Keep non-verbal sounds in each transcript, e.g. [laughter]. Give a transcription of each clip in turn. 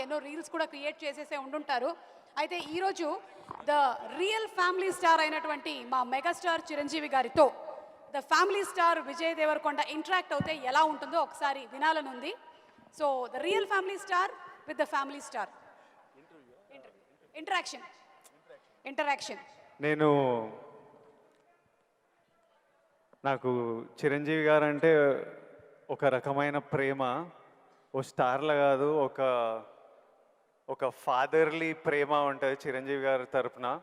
ఎన్నో రీల్స్ కూడా క్రియేట్ చేసేసే ఉండుంటారు. అయితే ఈరోజు ద రియల్ ఫ్యామిలీ స్టార్ అయినటువంటి మా మెగాస్టార్ చిరంజీవి గారితో the family star Vijay Deverakonda interact అవుతే ఎలా ఉంటుందో ఒకసారి వినాలని ఉంది so the real family star with the family star. Interaction. Interaction. నేను నాకు చిరంజీవి గారు అంటే ఒక రకమైన ప్రేమ. ఓ స్టార్లా కాదు ఒక ఒక ఫాదర్లీ ప్రేమ ఉంటుంది చిరంజీవి గారి తరపున.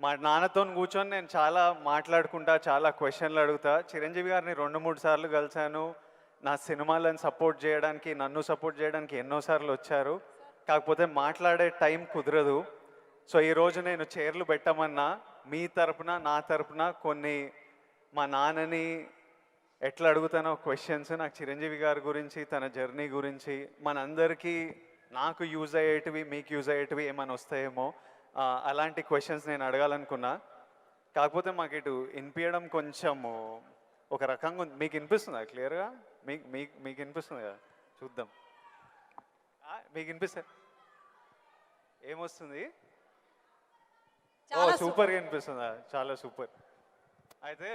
మా నాన్నతో కూర్చొని నేను చాలా మాట్లాడుకుంటా చాలా క్వశ్చన్లు అడుగుతా. చిరంజీవి గారిని రెండు మూడు సార్లు కలిశాను. నా సినిమాలను సపోర్ట్ చేయడానికి నన్ను సపోర్ట్ చేయడానికి ఎన్నోసార్లు వచ్చారు. కాకపోతే మాట్లాడే టైం కుదరదు. సో ఈరోజు నేను చైర్లు పెట్టమన్నా మీ తరపున నా తరపున కొన్ని మా నాన్నని ఎట్లా అడుగుతానో క్వశ్చన్స్ నాకు చిరంజీవి గారి గురించి తన జర్నీ గురించి మనందరికీ నాకు యూజ్ అయ్యేటివి మీకు యూజ్ అయ్యేటివి ఏమైనా వస్తాయేమో అలాంటి క్వశ్చన్స్ నేను అడగాలనుకున్నా. కాకపోతే మాకు ఇటు వినిపించడం కొంచెం ఒక రకంగా ఉంది. మీకు వినిపిస్తుందా? క్లియర్గా మీకు మీకు మీకు వినిపిస్తుంది కదా? చూద్దాం. మీకు వినిపిస్తా ఏమొస్తుంది? ఓ చాలా సూపర్ అనిపిస్తుందా చాలా సూపర్ అయితే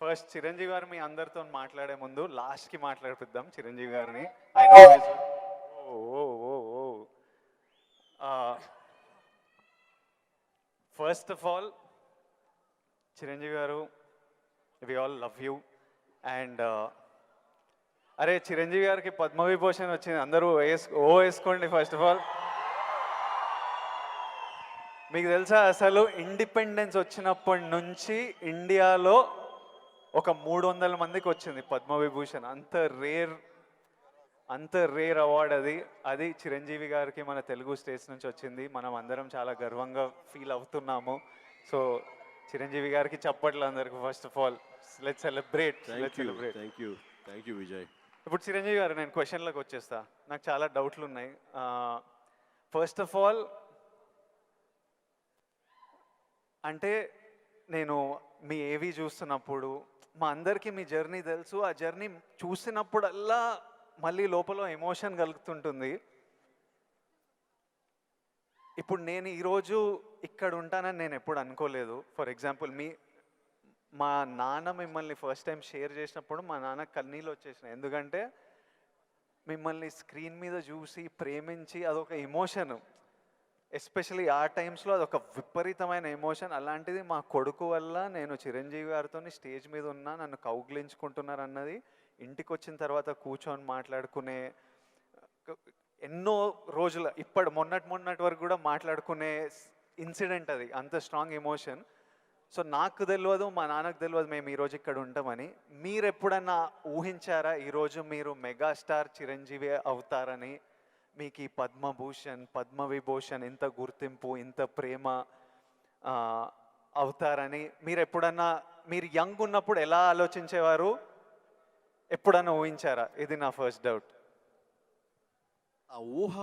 ఫస్ట్ చిరంజీవి గారు మీ అందరితో మాట్లాడే ముందు లాస్ట్కి మాట్లాడిపిద్దాం చిరంజీవి గారిని I know he's- ఓ ఓ ఓ ఓ first of all Chiranjeevi garu we all love you and అరే చిరంజీవి గారికి పద్మవిభూషణ్ వచ్చింది. అందరూ వేసు ఓ వేసుకోండి ఫస్ట్ ఆఫ్ ఆల్. మీకు తెలుసా అసలు ఇండిపెండెన్స్ వచ్చినప్పటి నుంచి ఇండియాలో ఒక మూడు వందల మందికి వచ్చింది పద్మవిభూషణ్. అంత రేర్ అంత రేర్ అవార్డ్ అది. అది చిరంజీవి గారికి మన తెలుగు స్టేట్స్ నుంచి వచ్చింది. మనం అందరం చాలా గర్వంగా ఫీల్ అవుతున్నాము. సో చిరంజీవి గారికి చప్పట్లు అందరికి first of all let celebrate thank let you celebrate thank you thank you Vijay ఇప్పుడు చిరంజీవి గారు నేను క్వశ్చన్లకు వచ్చేస్తా. నాకు చాలా డౌట్లు ఉన్నాయి. ఫస్ట్ ఆఫ్ ఆల్ అంటే నేను మీ ఏవి చూస్తున్నప్పుడు మా అందరికీ మీ జర్నీ తెలుసు. ఆ జర్నీ చూసినప్పుడల్లా మళ్ళీ లోపల ఎమోషన్ కలుగుతుంటుంది. ఇప్పుడు నేను ఈరోజు ఇక్కడ ఉంటానని నేను ఎప్పుడు అనుకోలేదు. ఫర్ ఎగ్జాంపుల్ మీ మా నాన్న మిమ్మల్ని ఫస్ట్ టైం షేర్ చేసినప్పుడు మా నాన్న కన్నీళ్ళు వచ్చేసినాయి. ఎందుకంటే మిమ్మల్ని స్క్రీన్ మీద చూసి ప్రేమించి అదొక ఎమోషన్ ఎస్పెషలీ ఆ టైమ్స్లో అదొక విపరీతమైన ఎమోషన్ అలాంటిది మా కొడుకు వల్ల నేను చిరంజీవి గారితో స్టేజ్ మీద ఉన్నా నన్ను కౌగిలించుకుంటున్నారు అన్నది ఇంటికి వచ్చిన తర్వాత కూర్చొని మాట్లాడుకునే ఎన్నో రోజుల ఇప్పటి మొన్నటి మొన్నటి వరకు కూడా మాట్లాడుకునే ఇన్సిడెంట్ అది అంత స్ట్రాంగ్ ఎమోషన్. సో నాకు తెలియదు మా నాన్నకు తెలియదు మేము ఈరోజు ఇక్కడ ఉంటామని. మీరు ఎప్పుడన్నా ఊహించారా ఈరోజు మీరు మెగాస్టార్ చిరంజీవి అవుతారని? మీకు ఈ పద్మభూషణ్ పద్మవిభూషణ్ ఇంత గుర్తింపు ఇంత ప్రేమ అవుతారని. మీరు ఎప్పుడన్నా మీరు యంగ్ ఉన్నప్పుడు ఎలా ఆలోచించేవారు? ఎప్పుడైనా ఊహించారా? ఇది నా ఫస్ట్ డౌట్ ఆ ఊహ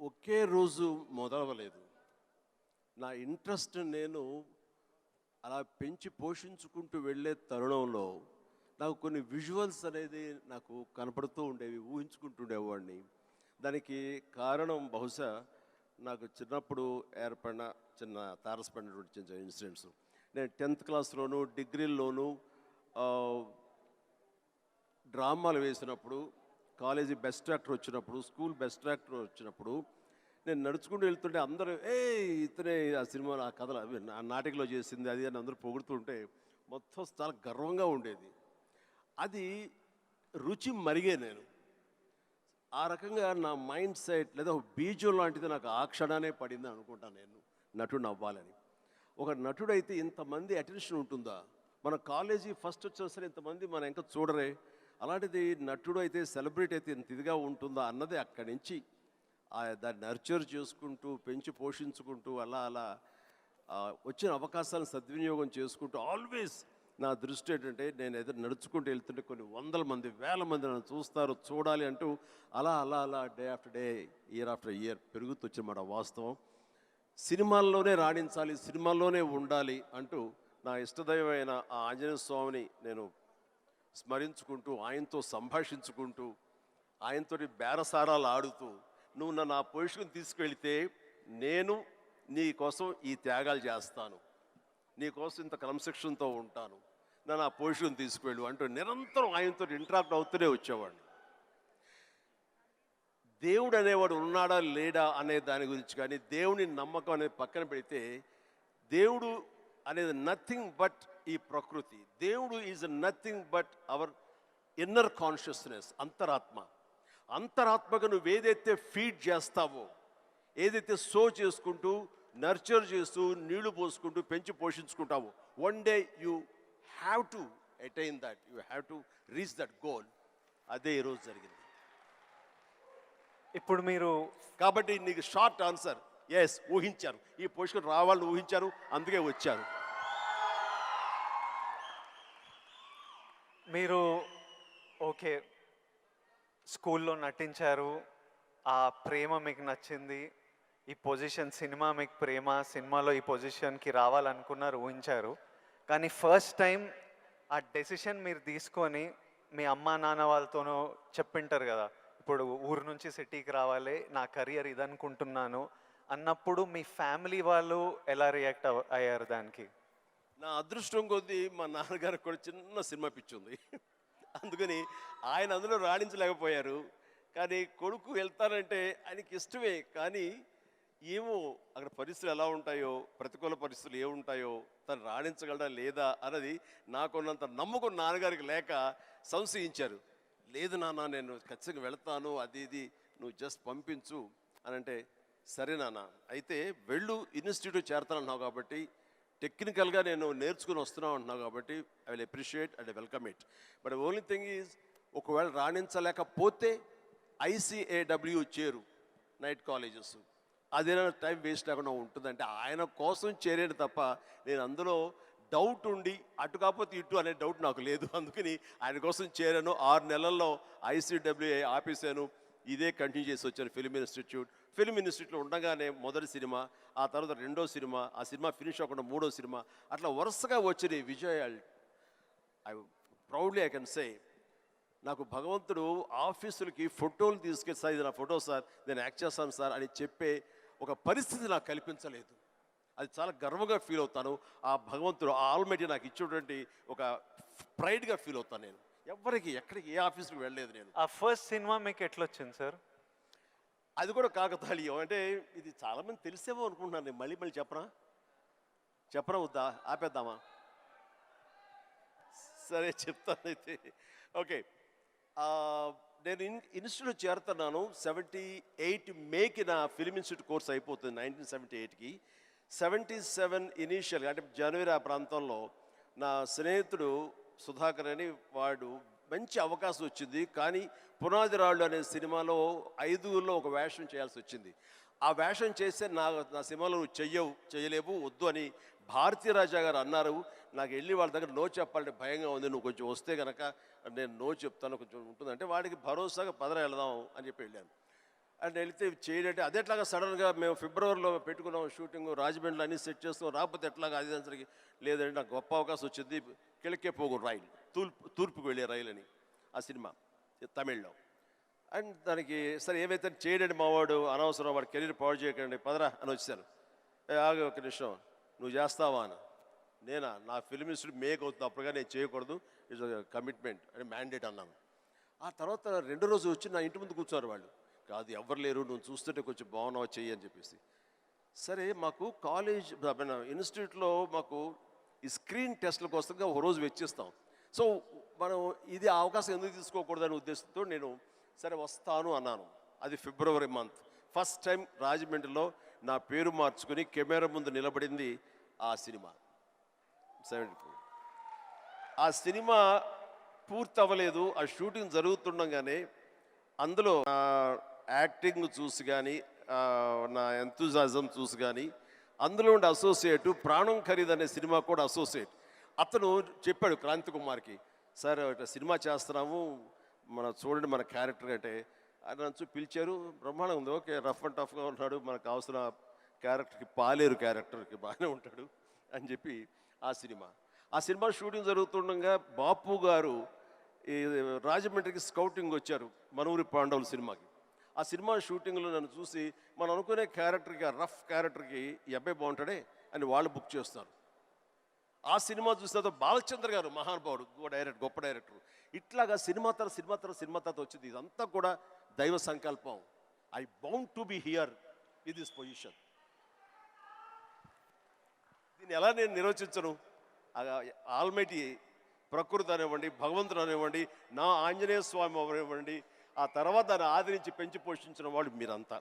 ఒకే రోజు మొదలవలేదు. నా ఇంట్రెస్ట్ నేను అలా పెంచి పోషించుకుంటూ వెళ్ళే తరుణంలో నాకు కొన్ని విజువల్స్ అనేది నాకు కనపడుతూ ఉండేవి ఊహించుకుంటుండేవాడిని దానికి కారణం బహుశా నాకు చిన్నప్పుడు ఏర్పడిన చిన్న తారసపడినటువంటి చిన్న ఇన్సిడెంట్స్ నేను టెన్త్ క్లాస్లోను డిగ్రీల్లోనూ డ్రామాలు వేసినప్పుడు కాలేజీ బెస్ట్ యాక్టర్ వచ్చినప్పుడు స్కూల్ బెస్ట్ యాక్టర్ వచ్చినప్పుడు నేను నడుచుకుంటూ వెళ్తుంటే అందరూ ఏ ఇతనే ఆ సినిమా ఆ కథలు అవి నాటికలో చేసింది అది అని అందరూ పొగుడుతుంటే మొత్తం చాలా గర్వంగా ఉండేది. అది రుచి మరిగే నేను. ఆ రకంగా నా మైండ్ సెట్ లేదా ఒక బీజం లాంటిది నాకు ఆ క్షణానే పడింది అనుకుంటాను నేను నటుడు అవ్వాలని. ఒక నటుడైతే ఇంతమంది అటెన్షన్ ఉంటుందా? మన కాలేజీ ఫస్ట్ వచ్చిన సరే ఇంతమంది మన ఇంకా చూడరే అలాంటిది నటుడు అయితే సెలబ్రిటీ అయితే ఇంత ఇదిగా ఉంటుందా అన్నది అక్కడి నుంచి ఆ దాన్ని నర్చర్ చేసుకుంటూ పెంచి పోషించుకుంటూ అలా అలా వచ్చిన అవకాశాలను సద్వినియోగం చేసుకుంటూ ఆల్వేస్ నా దృష్టి ఏంటంటే నేను ఎదురు నడుచుకుంటూ వెళ్తుంటే కొన్ని వందల మంది వేల మంది నన్ను చూస్తారు చూడాలి అంటూ అలా అలా అలా day after day year after year పెరుగుతూ వచ్చినమాట వాస్తవం. సినిమాల్లోనే రాణించాలి సినిమాల్లోనే ఉండాలి అంటూ నా ఇష్టదైవమైన ఆ ఆంజనేయ స్వామిని నేను స్మరించుకుంటూ ఆయనతో సంభాషించుకుంటూ ఆయనతోటి బేరసారాలు ఆడుతూ నువ్వు నన్ను ఆ పొజిషన్ తీసుకెళ్తే నేను నీ కోసం ఈ త్యాగాలు చేస్తాను. నీ కోసం ఇంత క్రమశిక్షణతో ఉంటాను. నన్ను ఆ పొజిషన్ తీసుకువెళ్ళు అంటూ నిరంతరం ఆయనతో ఇంటరాక్ట్ అవుతూనే వచ్చేవాడిని. దేవుడు అనేవాడు ఉన్నాడా లేడా అనే దాని గురించి కానీ దేవుని నమ్మకం అనేది పక్కన పెడితే దేవుడు అనేది నథింగ్ బట్ ఈ ప్రకృతి. దేవుడు is nothing but our inner consciousness అంతరాత్మ. అంతరాత్మగా నువ్వు ఏదైతే ఫీడ్ చేస్తావో ఏదైతే సో చేసుకుంటూ నర్చర్ చేస్తూ నీళ్ళు పోసుకుంటూ పెంచి పోషించుకుంటావో one day you have to attain that you have to reach that goal అదే ఈరోజు జరిగింది. ఇప్పుడు మీరు కాబట్టి నీకు షార్ట్ ఆన్సర్ ఎస్ ఊహించారు ఈ పొజిషన్ రావాలని ఊహించారు అందుకే వచ్చారు. మీరు ఓకే స్కూల్లో నటించారు. ఆ ప్రేమ మీకు నచ్చింది. ఈ పొజిషన్ సినిమా మీకు ప్రేమ సినిమాలో ఈ పొజిషన్కి రావాలనుకున్నారు ఊహించారు. కానీ ఫస్ట్ టైం ఆ డెసిషన్ మీరు తీసుకొని మీ అమ్మా నాన్న వాళ్ళతోనూ చెప్పింటారు కదా ఇప్పుడు ఊరు నుంచి సిటీకి రావాలి నా కెరియర్ ఇదనుకుంటున్నాను అన్నప్పుడు మీ ఫ్యామిలీ వాళ్ళు ఎలా రియాక్ట్ అయ్యారు దానికి? నా అదృష్టం కొద్దీ మా నాన్నగారికి కూడా చిన్న సినిమా పిచ్చి ఉంది. అందుకని ఆయన అందులో రాణించలేకపోయారు. కానీ కొడుకు వెళ్తానంటే ఆయనకి ఇష్టమే. కానీ ఏమో అక్కడ పరిస్థితులు ఎలా ఉంటాయో ప్రతికూల పరిస్థితులు ఏముంటాయో తను రాణించగలడా లేదా అన్నది నాకున్నంత నమ్మకం నాన్నగారికి లేక సంశయించారు. లేదు నాన్న నేను ఖచ్చితంగా వెళ్తాను అది ఇది నువ్వు జస్ట్ పంపించు అని అంటే సరే నాన్న అయితే వెళ్ళు ఇన్స్టిట్యూట్ చేరతానన్నావు కాబట్టి టెక్నికల్గా నేను నేర్చుకుని వస్తున్నాను అంటున్నావు కాబట్టి I will appreciate and welcome it but only thing is ఒకవేళ రాణించలేకపోతే ఐసీఏడబ్ల్యూ చేరు నైట్ కాలేజెస్ అదేనా టైం వేస్ట్ లేకుండా ఉంటుందంటే ఆయన కోసం చేరేది తప్ప నేను అందులో డౌట్ ఉండి అటు కాకపోతే ఇటు అనే డౌట్ నాకు లేదు. అందుకని ఆయన కోసం చేరాను. ఆరు నెలల్లో ఐసీడబ్ల్యూఏ ఆపేసాను ఇదే కంటిన్యూ చేసి వచ్చాను. ఫిలిం ఇన్స్టిట్యూట్ ఫిలిం ఇన్స్టిట్యూట్లో ఉండగానే మొదటి సినిమా ఆ తర్వాత రెండో సినిమా ఆ సినిమా ఫినిష్ అవ్వకుండా మూడో సినిమా అట్లా వరుసగా వచ్చిన విజయాలు I proudly I can say నాకు భగవంతుడు ఆఫీసులకి ఫోటోలు తీసుకెళ్ళి సార్ ఇది నా ఫోటో సార్ నేను యాక్ట్ చేస్తాను సార్ అని చెప్పే ఒక పరిస్థితి నాకు కల్పించలేదు. అది చాలా గర్వంగా ఫీల్ అవుతాను. ఆ భగవంతుడు ఆ ఆల్మైటీ నాకు ఇచ్చేటువంటి ఒక ప్రైడ్గా ఫీల్ అవుతాను నేను. ఎవరికి ఎక్కడికి ఏ ఆఫీస్కి వెళ్ళలేదు నేను. ఆ ఫస్ట్ సినిమా మీకు ఎట్లా వచ్చింది సార్ అది కూడా కాకతాళీయం. అంటే ఇది చాలామంది తెలిసేవో అనుకుంటున్నాను నేను. మళ్ళీ మళ్ళీ చెప్పరా చెప్పరా వద్దా? ఆపేద్దామా? సరే చెప్తాను అయితే. ఓకే. నేను ఇన్ ఇన్స్టిట్యూట్ చేరుతున్నాను. సెవెంటీ ఎయిట్ మేకి నా ఫిలిం ఇన్స్టిట్యూట్ కోర్స్ అయిపోతుంది నైన్టీన్ సెవెంటీ ఎయిట్కి. సెవెంటీ సెవెన్ ఇనీషియల్గా అంటే జనవరి ఆ ప్రాంతంలో నా స్నేహితుడు సుధాకర్ అని వాడు మంచి అవకాశం వచ్చింది. కానీ పునాది రాళ్ళు అనే సినిమాలో ఐదుగురిలో ఒక వేషం చేయాల్సి వచ్చింది. ఆ వేషం చేస్తే నా నా సినిమాలో నువ్వు చెయ్యవు చేయలేవు వద్దు అని భారతీ రాజా గారు అన్నారు. నాకు వెళ్ళి వాళ్ళ దగ్గర నో చెప్పాలంటే భయంగా ఉంది. నువ్వు కొంచెం వస్తే కనుక నేను నో చెప్తాను కొంచెం ఉంటుంది అంటే వాడికి భరోసాగా పదర వెళదాం అని చెప్పి వెళ్ళాను. అండ్ వెళితే చేయడంటే అదే ఎట్లాగా సడన్గా మేము ఫిబ్రవరిలో పెట్టుకున్నాం షూటింగ్ రాజమండ్రిలో అన్ని సెట్ చేస్తాం. రాకపోతే ఎట్లాగా అది దానికి లేదంటే నాకు గొప్ప అవకాశం వచ్చింది. కిழకే పోగు రైలు. తూర్పు తూర్పుకు వెళ్ళే రైలు అని ఆ సినిమా తమిళ్ళో. అండ్ దానికి సరే ఏమైతే చేయడండి మావాడు అనవసరం వాడు కెరీర్ పాడు చేయకండి పదరా అని వచ్చారు ఏ ఒక నిమిషం నువ్వు చేస్తావా అని. నేనా? నా ఫిల్మ్ ఇన్స్టిట్యూట్ మేక్ అవుతుంది అప్పుడుగా నేను చేయకూడదు. ఇట్స్ కమిట్మెంట్ అని మ్యాండేట్ అన్నాను. ఆ తర్వాత రెండు రోజు వచ్చి నా ఇంటి ముందు కూర్చున్నారు వాళ్ళు. కాదు ఎవరు లేరు నువ్వు చూస్తుంటే కొంచెం బాగున్నావు చెయ్యి అని చెప్పేసి. సరే మాకు కాలేజ్ ఇన్స్టిట్యూట్లో మాకు ఈ స్క్రీన్ టెస్ట్ల కోసంగా ఒక రోజు వెచ్చిస్తాం. సో మనం ఇది అవకాశం ఎందుకు తీసుకోకూడదనే ఉద్దేశంతో నేను సరే వస్తాను అన్నాను. అది ఫిబ్రవరి మంత్. ఫస్ట్ టైం రాజమండ్రిలో నా పేరు మార్చుకుని కెమెరా ముందు నిలబడింది ఆ సినిమా. Seventy four. ఆ సినిమా పూర్తి అవ్వలేదు ఆ షూటింగ్ జరుగుతుండగానే అందులో యాక్టింగ్ చూసి కానీ నా ఎంతూజాజం చూసి కానీ అందులో ఉండే అసోసియేట్ ప్రాణం ఖరీద్ అనే సినిమా కూడా అసోసియేట్. అతను చెప్పాడు క్రాంతి కుమార్కి సార్ ఇట్లా సినిమా చేస్తున్నాము మన చూడండి మన క్యారెక్టర్ అంటే. అని నన్ను పిలిచారు. బ్రహ్మాండం ఉంది ఓకే రఫ్ అండ్ టఫ్గా ఉన్నాడు మనకు అవసరం క్యారెక్టర్కి పాలేరు క్యారెక్టర్కి బాగానే ఉంటాడు అని చెప్పి ఆ సినిమా. ఆ సినిమా షూటింగ్ జరుగుతుండగా బాపు గారు ఈ రాజమండ్రికి స్కౌటింగ్ వచ్చారు మనూరి పాండవుల సినిమాకి. ఆ సినిమా షూటింగ్లో నన్ను చూసి మనం అనుకునే క్యారెక్టర్కి ఆ రఫ్ క్యారెక్టర్కి ఈ అబ్బాయి బాగుంటాడే అని వాళ్ళు బుక్ చేస్తారు ఆ సినిమా చూసిన బాలచంద్ర గారు మహానుభావుడు డైరెక్టర్ గొప్ప డైరెక్టర్. ఇట్లాగా సినిమా తర సినిమా తర సినిమా తర్వాత వచ్చింది. ఇదంతా కూడా దైవ సంకల్పం. I bound to be here with this position దీన్ని ఎలా నేను నిర్వచించను? ఆల్మైటీ ప్రకృతి అనివ్వండి భగవంతుడు అనివ్వండి నా ఆంజనేయ స్వామి అవనివ్వండి ఆ తర్వాత దాన్ని ఆదరించి పెంచి పోషించిన వాళ్ళు మీరంతా.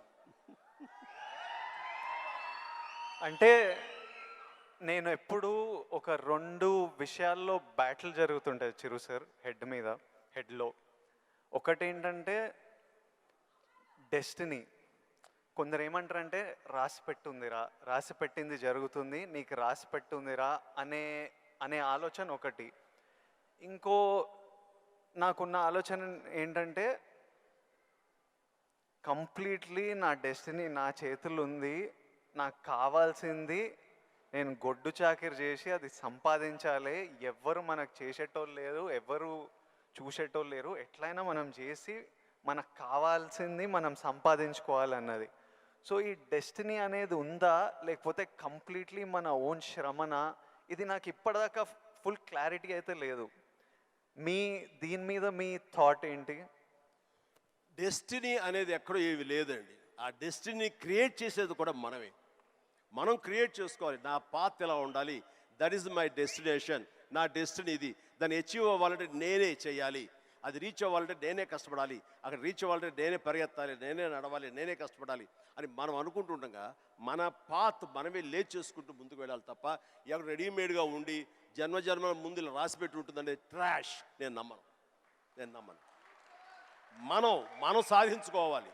అంటే నేను ఎప్పుడూ ఒక రెండు విషయాల్లో బ్యాటిల్ జరుగుతుంటాయి చిరు సార్ హెడ్ మీద హెడ్లో ఒకటి ఏంటంటే డెస్టినీ కొందరు ఏమంటారంటే రాసి పెట్టుందిరా రాసి పెట్టింది జరుగుతుంది నీకు రాసి పెట్టుందిరా అనే అనే ఆలోచన ఒకటి. ఇంకో నాకున్న ఆలోచన ఏంటంటే కంప్లీట్లీ నా డెస్టినీ నా చేతులు ఉంది నాకు కావాల్సింది నేను గొడ్డు చాకిరి చేసి అది సంపాదించాలి. ఎవ్వరు మనకు చేసేటోళ్ళు లేరు ఎవ్వరు చూసేటోళ్ళు లేరు. ఎట్లయినా మనం చేసి మనకు కావాల్సింది మనం సంపాదించుకోవాలన్నది. సో ఈ డెస్టినీ అనేది ఉందా? లేకపోతే కంప్లీట్లీ మన ఓన్ శ్రమన? ఇది నాకు ఇప్పటిదాకా ఫుల్ క్లారిటీ అయితే లేదు. మీ దీని మీద మీ థాట్ ఏంటి? డెస్టినీ అనేది ఎక్కడో ఏవి లేదండి. ఆ డెస్టినీ క్రియేట్ చేసేది కూడా మనమే. మనం క్రియేట్ చేసుకోవాలి. నా పాత్ ఎలా ఉండాలి? దట్ ఈస్ మై డెస్టినేషన్ నా డెస్టినీ ఇది. దాన్ని అచీవ్ అవ్వాలంటే నేనే చేయాలి. అది రీచ్ అవ్వాలంటే నేనే కష్టపడాలి. అక్కడ రీచ్ అవ్వాలంటే నేనే పరిగెత్తాలి. నేనే నడవాలి. నేనే కష్టపడాలి అని మనం అనుకుంటుండగా మన పాత్ మనమే లేచి చేసుకుంటూ ముందుకు వెళ్ళాలి తప్ప ఎవరు రెడీమేడ్గా ఉండి జన్మ జన్మ ముందు రాసిపెట్టి రాసి పెట్టి ఉంటుందంటే ట్రాష్ నేను నమ్మను. నేను నమ్మను. మనం మనం సాధించుకోవాలి.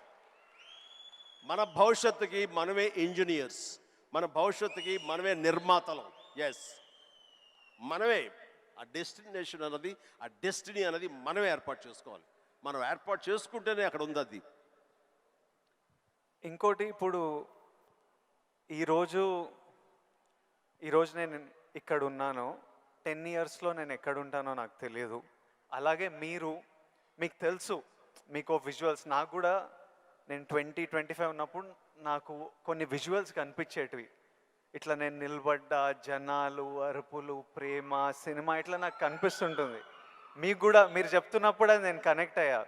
మన భవిష్యత్తుకి మనమే ఇంజనీర్స్ మన భవిష్యత్తుకి మనమే నిర్మాతలం. ఎస్ మనమే ఆ డెస్టినేషన్ అన్నది ఆ డెస్టినీ అనేది మనమే ఏర్పాటు చేసుకోవాలి. మనం ఏర్పాటు చేసుకుంటేనే అక్కడ ఉంది అది. ఇంకోటి ఇప్పుడు ఈరోజు ఈరోజు నేను ఇక్కడ ఉన్నాను. టెన్ ఇయర్స్లో నేను ఎక్కడ ఉంటానో నాకు తెలియదు అలాగే మీరు మీకు తెలుసు మీకు విజువల్స్ నాకు కూడా నేను ట్వంటీ ట్వంటీ ఫైవ్ ఉన్నప్పుడు నాకు కొన్ని విజువల్స్ కనిపించేటివి. ఇట్లా నేను నిలబడ్డా జనాలు అరుపులు ప్రేమ సినిమా ఇట్లా నాకు కనిపిస్తుంటుంది. మీకు కూడా మీరు చెప్తున్నప్పుడు అది నేను కనెక్ట్ అయ్యా.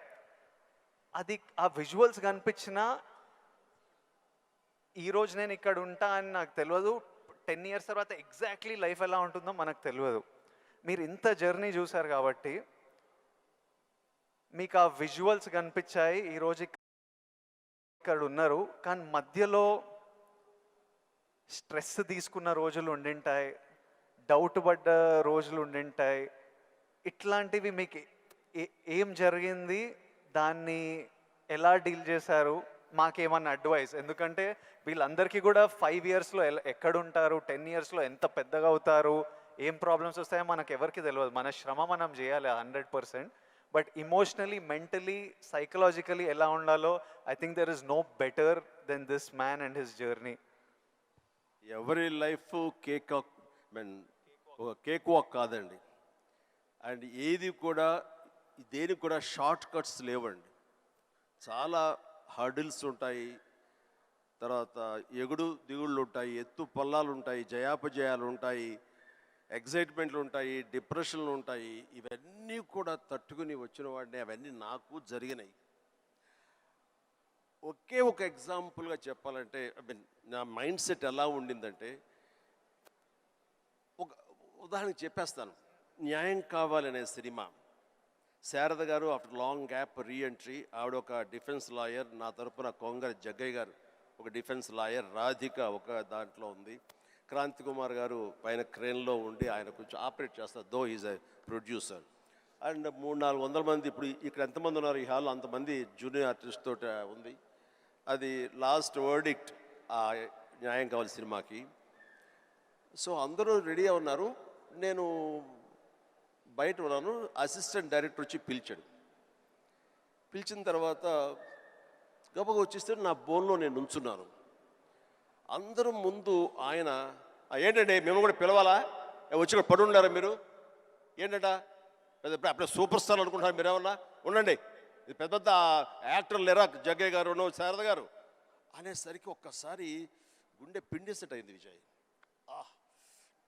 అది ఆ విజువల్స్ కనిపించిన ఈ రోజు నేను ఇక్కడ ఉంటా అని నాకు తెలియదు. టెన్ ఇయర్స్ తర్వాత ఎగ్జాక్ట్లీ లైఫ్ ఎలా ఉంటుందో మనకు తెలియదు. మీరు ఇంత జర్నీ చూసారు కాబట్టి మీకు ఆ విజువల్స్ కనిపించాయి. ఈరోజు ఇక్కడ ఉన్నారు కానీ మధ్యలో స్ట్రెస్ తీసుకున్న రోజులు ఉండింటాయి. డౌట్ పడ్డ రోజులు ఉండింటాయి. ఇట్లాంటివి మీకు ఏ- ఏం జరిగింది? దాన్ని ఎలా డీల్ చేశారు? మాకేమన్నా అడ్వైస్? ఎందుకంటే వీళ్ళందరికీ కూడా ఫైవ్ ఇయర్స్లో ఎక్కడ ఉంటారు టెన్ ఇయర్స్లో ఎంత పెద్దగా అవుతారు? ఏం ప్రాబ్లమ్స్ వస్తాయో మనకు ఎవరికి తెలియదు మన శ్రమ మనం చేయాలి hundred percent. But emotionally mentally psychologically ఎలా ఉండాలో I think there is no better then this man and his journey. ఎవరి life cake mean cake walk కాదండి. అండ్ ఏది కూడా దేనికి కూడా షార్ట్ కట్స్ లేవండి. చాలా హర్డిల్స్ ఉంటాయి. తర్వాత ఎగుడు దిగుళ్ళు ఉంటాయి ఎత్తు పల్లాలు ఉంటాయి జయాపజయాలు ఉంటాయి. ఎగ్జైట్మెంట్లు ఉంటాయి డిప్రెషన్లు ఉంటాయి ఇవన్నీ కూడా తట్టుకుని వచ్చిన వాడిని అవన్నీ నాకు జరిగినాయి. ఒకే ఒక ఎగ్జాంపుల్గా చెప్పాలంటే ఐ మీన్ నా మైండ్ సెట్ ఎలా ఉండిందంటే ఒక ఉదాహరణకి చెప్పేస్తాను. న్యాయం కావాలనే సినిమా. శారద గారు ఆఫ్టర్ లాంగ్ గ్యాప్ రీఎంట్రీ ఆవిడ ఒక డిఫెన్స్ లాయర్ నా తరపున కొంగర జగ్గయ్య గారు ఒక డిఫెన్స్ లాయర్ రాధిక ఒక దాంట్లో ఉంది. క్రాంతి కుమార్ గారు పైన క్రేన్లో ఉండి ఆయన కొంచెం ఆపరేట్ చేస్తారు though is a producer and మూడు నాలుగు వందల మంది ఇప్పుడు ఇక్కడ ఎంతమంది ఉన్నారు ఈ హాల్లో? అంతమంది జూనియర్ ఆర్టిస్ట్ తోటి ఉంది. అది లాస్ట్ వర్డిక్ట్ ఆ న్యాయం కావాలి సినిమాకి. సో అందరూ రెడీ ఉన్నారు. నేను బయట ఉన్నాను. అసిస్టెంట్ డైరెక్టర్ వచ్చి పిలిచాడు. పిలిచిన తర్వాత గబగ వచ్చేస్తే నా బోన్లో నేను ఉంచున్నాను అందరూ ముందు ఆయన ఏంటంటే ఏంటండి? మేము కూడా పిలవాలా? వచ్చి పడి ఉండారా మీరు? ఏంటంట? అప్పుడే సూపర్ స్టార్ అనుకుంటున్నారు మీరేమన్నా ఉండండి. ఇది పెద్ద పెద్ద యాక్టర్లు లేరా? జగ్గయ్య గారు శారద గారు. అనేసరికి ఒక్కసారి గుండె పిండేసట్ అయింది విజయ్. ఆహ్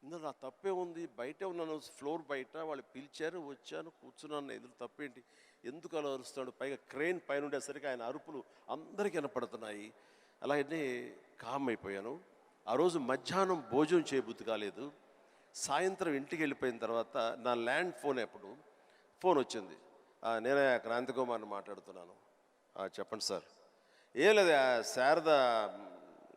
ఇందులో నా తప్పే ఉంది. బయటే ఉన్నాను. ఫ్లోర్ బయట. వాళ్ళు పిలిచారు వచ్చాను కూర్చున్నాను. ఇందులో తప్పేంటి? ఎందుకు అలా అరుస్తాడు పైగా క్రెయిన్ పైన ఉండేసరికి ఆయన అరుపులు అందరికీ వినపడుతున్నాయి. అలాగనే కామ్ అయిపోయాను. ఆ రోజు మధ్యాహ్నం భోజనం చేయబుద్ధి కాలేదు. సాయంత్రం ఇంటికి వెళ్ళిపోయిన తర్వాత నా ల్యాండ్ ఫోన్ ఎప్పుడు? ఫోన్ వచ్చింది. నేను నేనే క్రాంతి కుమార్ని మాట్లాడుతున్నాను. చెప్పండి సార్. ఏం లేదు శారద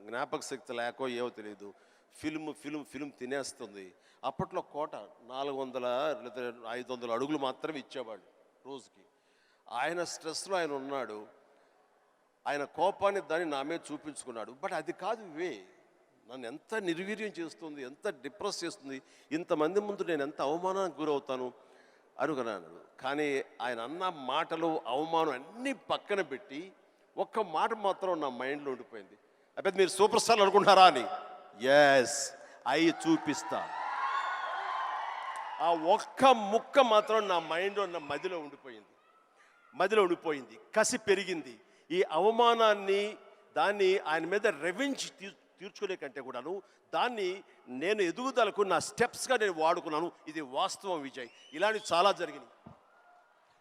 జ్ఞాపక శక్తి లేకో ఏవో తెలియదు ఫిల్మ్ ఫిల్మ్ ఫిల్మ్ తినేస్తుంది. అప్పట్లో కోట నాలుగు వందల లేదా ఐదు వందల అడుగులు మాత్రమే ఇచ్చేవాళ్ళు రోజుకి. ఆయన స్ట్రెస్లో ఆయన ఉన్నాడు. ఆయన కోపాన్ని దాన్ని నా మీద చూపించుకున్నాడు. బట్ అది కాదు ఇవే నన్ను ఎంత నిర్వీర్యం చేస్తుంది ఎంత డిప్రెస్ చేస్తుంది ఇంతమంది ముందు నేను ఎంత అవమానానికి గురవుతాను అనుకున్నాను కానీ ఆయన అన్న మాటలు అవమానం అన్నీ పక్కన పెట్టి ఒక్క మాట మాత్రం నా మైండ్లో ఉండిపోయింది. అప్పుడు మీరు సూపర్ స్టార్ అనుకుంటారా అని? ఎస్ అయి చూపిస్తా. ఆ ఒక్క ముక్క మాత్రం నా మైండ్లో నా మదిలో ఉండిపోయింది. మదిలో ఉండిపోయింది. కసి పెరిగింది. ఈ అవమానాన్ని దాన్ని ఆయన మీద రెవెంజ్ తీ- తీర్చుకునే కంటే కూడాను దాన్ని నేను ఎదుగుదలకు నా స్టెప్స్గా నేను వాడుకున్నాను. ఇది వాస్తవం విజయ్. ఇలాంటివి చాలా జరిగినాయి.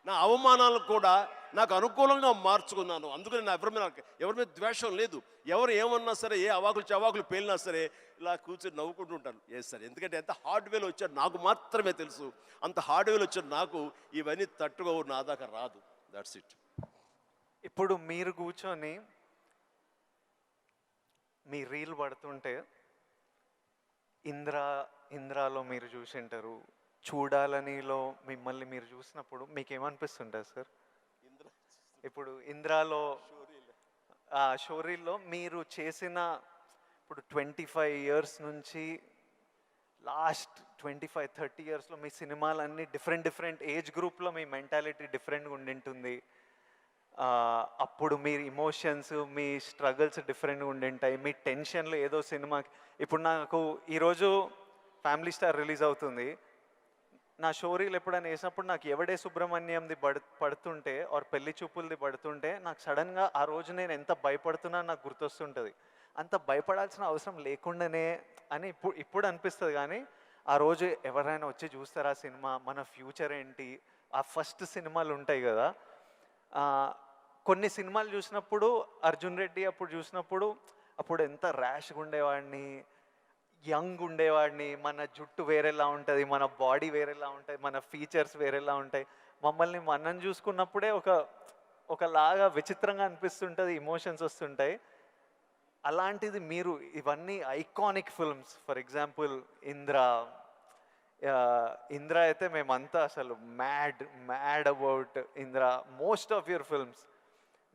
నా అవమానాలను కూడా నాకు అనుకూలంగా మార్చుకున్నాను. అందుకని నా ఎవరి మీద ఎవరి మీద ద్వేషం లేదు. ఎవరు ఏమన్నా సరే ఏ అవాకులు చవాకులు పేలినా సరే ఇలా కూర్చొని నవ్వుకుంటూ ఉంటాను ఏ సార్ ఎందుకంటే ఎంత హార్డ్వేర్ వచ్చాడు నాకు మాత్రమే తెలుసు. అంత హార్డ్వేర్ వచ్చాడు నాకు. ఇవన్నీ తట్టుకో నా దాకా రాదు. దట్స్ ఇట్ ఇప్పుడు మీరు కూర్చొని మీ రీల్ పడుతుంటే ఇంద్రా ఇంద్రాలో మీరు చూసింటారు. చూడాలనిలో మిమ్మల్ని మీరు చూసినప్పుడు మీకు ఏమనిపిస్తుంటుంది సార్ ఇప్పుడు ఇంద్రాలో ఆ షోరీల్లో మీరు చేసిన ఇప్పుడు ట్వంటీ ఫైవ్ ఇయర్స్ నుంచి లాస్ట్ ట్వంటీ ఫైవ్ థర్టీ ఇయర్స్లో మీ సినిమాలన్నీ డిఫరెంట్ డిఫరెంట్ ఏజ్ గ్రూప్లో మీ మెంటాలిటీ డిఫరెంట్గా ఉండింటుంది. అప్పుడు మీ ఇమోషన్స్ మీ స్ట్రగుల్స్ డిఫరెంట్గా ఉండింటాయి. మీ టెన్షన్లు ఏదో సినిమాకి ఇప్పుడు నాకు ఈరోజు ఫ్యామిలీ స్టార్ రిలీజ్ అవుతుంది. నా షోరీలు ఎప్పుడైనా వేసినప్పుడు నాకు ఎవడే సుబ్రహ్మణ్యంది పడు పడుతుంటే ఆర్ పెళ్ళి చూపులది పడుతుంటే నాకు సడన్గా ఆ రోజు నేను ఎంత భయపడుతున్నా నాకు గుర్తొస్తుంటుంది. అంత భయపడాల్సిన అవసరం లేకుండానే అని ఇప్పుడు ఇప్పుడు అనిపిస్తుంది కానీ ఆ రోజు ఎవరైనా వచ్చి చూస్తారా సినిమా? మన ఫ్యూచర్ ఏంటి? ఆ ఫస్ట్ సినిమాలు ఉంటాయి కదా. కొన్ని సినిమాలు చూసినప్పుడు అర్జున్ రెడ్డి అప్పుడు చూసినప్పుడు అప్పుడు ఎంత ర్యాష్గా ఉండేవాడిని యంగ్ ఉండేవాడిని మన జుట్టు వేరేలా ఉంటుంది మన బాడీ వేరేలా ఉంటుంది మన ఫీచర్స్ వేరేలా ఉంటాయి. మమ్మల్ని మనం చూసుకున్నప్పుడే ఒక ఒకలాగా విచిత్రంగా అనిపిస్తుంటుంది ఇమోషన్స్ వస్తుంటాయి. అలాంటిది మీరు ఇవన్నీ iconic films for example Indra Indra అయితే మేమంతా అసలు mad mad about Indra. Most of your films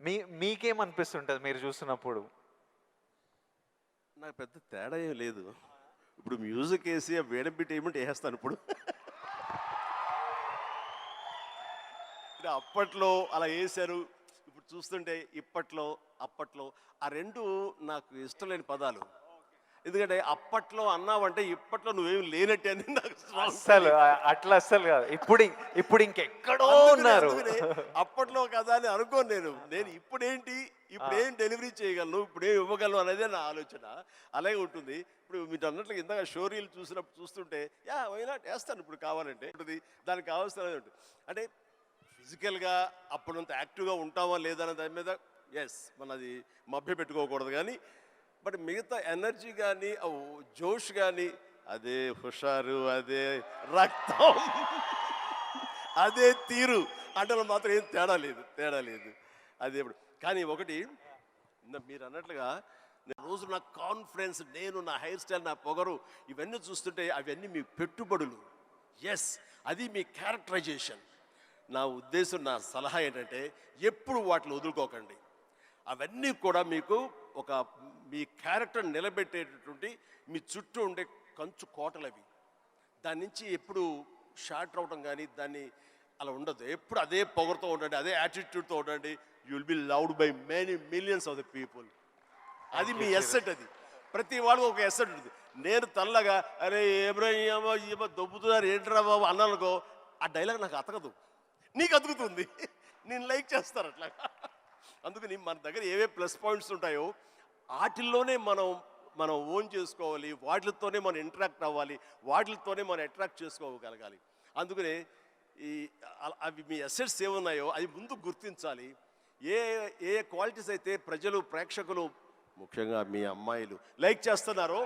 మీ మీకేమనిపిస్తుంటుంది మీరు చూస్తున్నప్పుడు నాకు పెద్ద తేడా ఏం లేదు. ఇప్పుడు మ్యూజిక్ వేసి ఆ వేడం ఏమంటే వేసేస్తాను ఇప్పుడు. అప్పట్లో అలా వేశారు. ఇప్పుడు చూస్తుంటే ఇప్పట్లో అప్పట్లో. ఆ రెండు నాకు ఇష్టం లేని పదాలు. ఎందుకంటే అప్పట్లో అన్నావంటే ఇప్పట్లో నువ్వేం లేనట్టే అని నాకు అస్సలు అట్లా అస్సలు కాదు. ఇప్పుడు ఇప్పుడు ఇంకెక్కడో ఉన్నారు. అప్పట్లో కదా అని అనుకోను నేను. నేను ఇప్పుడేంటి ఇప్పుడు ఏం డెలివరీ చేయగలను ఇప్పుడు ఏం ఇవ్వగలను అనేది నా ఆలోచన. అలాగే ఉంటుంది. ఇప్పుడు మీరు అన్నట్లు ఇందాక షోరీలు చూసినప్పుడు చూస్తుంటే యా వైనా వేస్తాను ఇప్పుడు కావాలంటే. ఉంటుంది. దానికి కావాల్సిన అంటే ఫిజికల్గా అప్పుడంత యాక్టివ్గా ఉంటామా లేదా అనే దాని మీద ఎస్ మనది మభ్య పెట్టుకోకూడదు. కానీ బట్ మిగతా ఎనర్జీ కానీ జోష్ కానీ అదే హుషారు అదే రక్తం అదే తీరు అంటే మాత్రం ఏం తేడా లేదు తేడా లేదు. అదే ఇప్పుడు. కానీ ఒకటి మీరు అన్నట్లుగా నేను రోజు నా కాన్ఫిడెన్స్ నేను నా హెయిర్ స్టైల్ నా పొగరు ఇవన్నీ చూస్తుంటే అవన్నీ మీ పెట్టుబడులు. ఎస్ అది మీ క్యారెక్టరైజేషన్. నా ఉద్దేశం నా సలహా ఏంటంటే ఎప్పుడు వాటిని వదులుకోకండి. అవన్నీ కూడా మీకు ఒక మీ క్యారెక్టర్ నిలబెట్టేటటువంటి మీ చుట్టూ ఉండే కంచు కోటలు అవి. దాని నుంచి ఎప్పుడు షార్ట్ అవడం కానీ దాన్ని అలా ఉండదు. ఎప్పుడు అదే పొగరుతో ఉండండి అదే యాటిట్యూడ్తో ఉండండి you will be loved by many millions of the people అది మీ ఎస్సెట్ అది. ప్రతి వాళ్ళకి ఒక ఎస్సెట్ ఉంటుంది. నేను తల్లగా అరే ఏమో ఏమో దొబ్బుతున్నారు ఏంట్రా బాబు? అన్నానుకో ఆ డైలాగ్ నాకు అతకదు. నీకు అతుకుతుంది. [laughs] నేను లైక్ చేస్తారు అట్లా అందుకని మన దగ్గర ఏవే ప్లస్ పాయింట్స్ ఉంటాయో వాటిల్లోనే మనం మనం ఓన్ చేసుకోవాలి వాటితోనే మనం ఇంటరాక్ట్ అవ్వాలి వాటితోనే మనం అట్రాక్ట్ చేసుకోగలగాలి. అందుకనే ఈ అవి మీ అసెట్స్ ఏమున్నాయో అవి ముందు గుర్తించాలి. ఏ ఏ క్వాలిటీస్ అయితే ప్రజలు ప్రేక్షకులు ముఖ్యంగా మీ అమ్మాయిలు లైక్ చేస్తున్నారో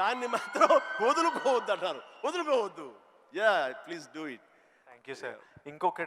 దాన్ని మాత్రం వదులుకోవద్దు అంటారు వదులుకోవద్దు. Yeah please do it. Thank you sir ఇంకొకటి